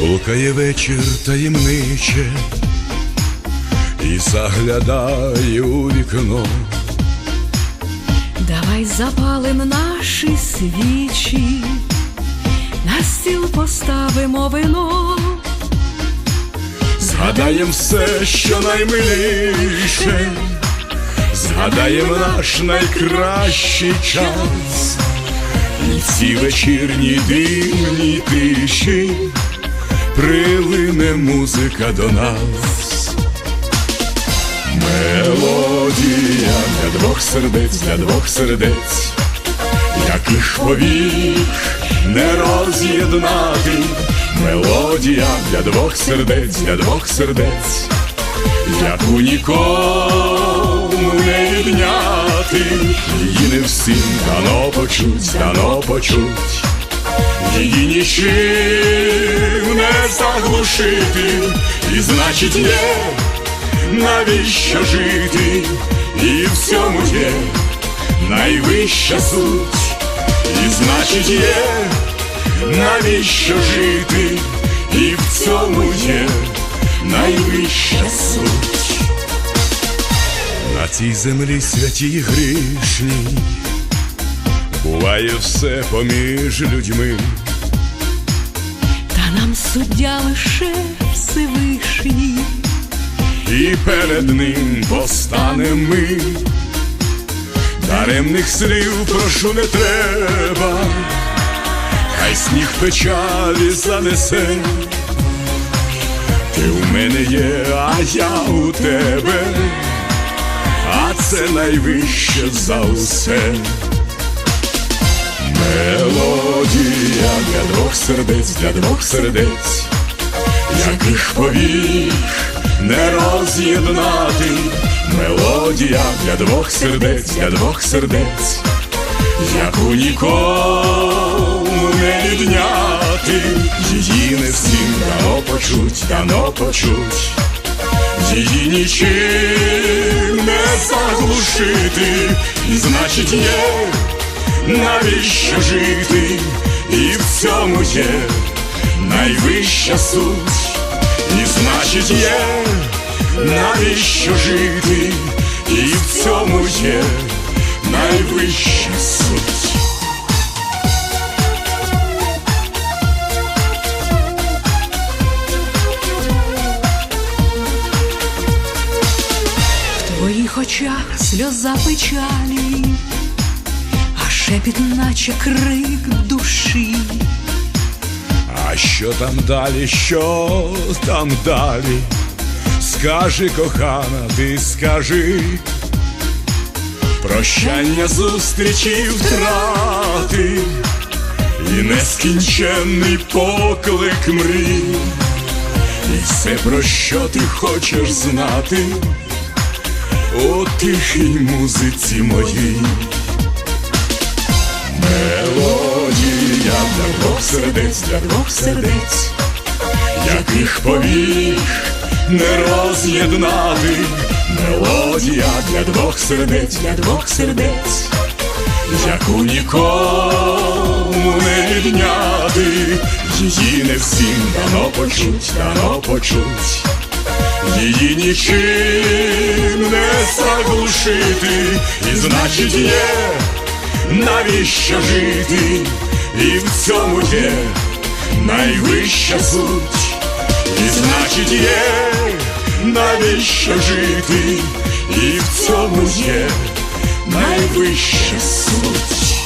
Гукає вечір таємниче і заглядає у вікно. Давай запалим наші свічі, на стіл поставимо вино. Згадаєм все, що наймиліше, згадаєм наш найкращий час, і ці вечірні дивні тиші прилине музика до нас. Мелодія для двох сердець, для двох сердець, яких повік не роз'єднати. Мелодія для двох сердець, для двох сердець, яку нікому не відняти, її не всім дано почуть, дано почуть, нічим не заглушити, і значить є, навіщо жити, і в цьому є. Найвища суть, і значить є. Навіщо жити, і в цьому є. Найвища суть. На цій землі святій і грішній буває все поміж людьми. Нам суддя лише Всевишній, і перед ним постанем ми. Даремних слів прошу не треба, хай сніг печалі занесе. Ти у мене є, а я у тебе, а це найвище за усе. Мелодія для двох сердець, для двох сердець, яких повік не роз'єднати. Мелодія для двох сердець, для двох сердець, яку нікому не відняти, її не всім дано почуть, дано почуть, її нічим не заглушити, і значить є, навіщо жити, і в цьому є найвища суть, і значить є, навіщо жити, і в цьому є найвища суть. в твоїх очах сльоза печалі, шепіт, наче крик душі. А що там далі, що там далі? Скажи, кохана, ти скажи, прощання зустрічі втрати, і нескінченний поклик мрій, і все, про що ти хочеш знати, у тихій музиці моїй. Сердець, для двох сердець, яких повік не роз'єднати. Мелодія для двох сердець, для двох сердець, яку нікому не відняти, її не всім дано почуть, дано почуть. Її нічим не заглушити, і значить є, навіщо жити, і в цьому є найвища суть, і значить є, навіщо жити, і в цьому є найвища суть.